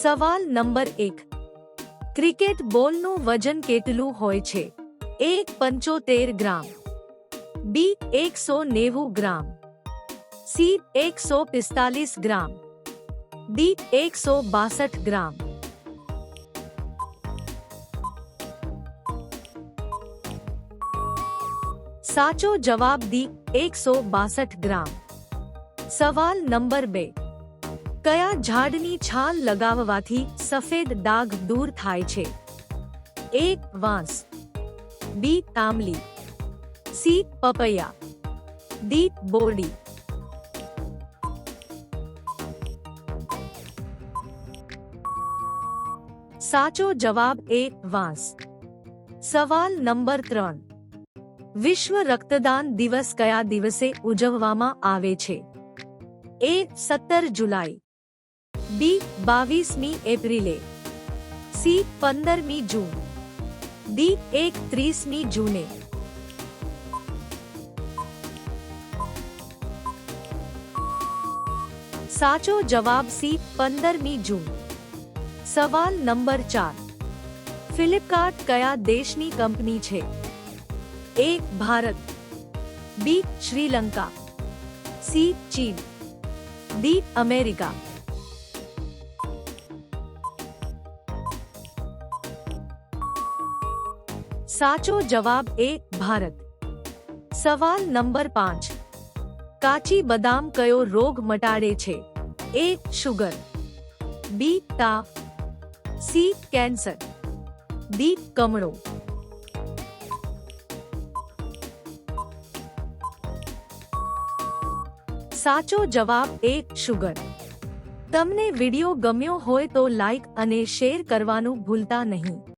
सवाल number 1 cricket ball નું વજન કેટલું હોય છે A 175 gram B 190 gram C 145 gram D 162 ગ્રામ સાચો જવાબ D 162 ગ્રામ सवाल नंबर 2 કયા ઝાડની છાલ લગાવવાથી સફેદ ડાઘ દૂર થાય છે એક વાંસ બી કામલી સી પપાયા ડી બોલી સાચો જવાબ એક વાંસ સવાલ નંબર 3 વિશ્વ રક્તદાન દિવસ કયા દિવસે ઉજવવામાં આવે છે એ 17 જુલાઈ બી બાવીસમી એપ્રિલે સી પંદરમી જૂન ડી એકત્રીસમી જૂને સાચો જવાબ સી પંદરમી જૂન સવાલ નંબર ચાર ફ્લિપકાર્ટ કયા દેશની કંપની છે A Bharat B Sri Lanka C ચીન ડી અમેરિકા સાચો જવાબ એ ભારત સવાલ નંબર પાંચ કાચી બદામ કયો રોગ મટાડે છે એ શુગર બી તાવ સી કેન્સર ડી કમળો સાચો જવાબ એ શુગર તમને વિડિયો ગમ્યો હોય તો લાઈક અને શેર કરવાનું ભૂલતા નહીં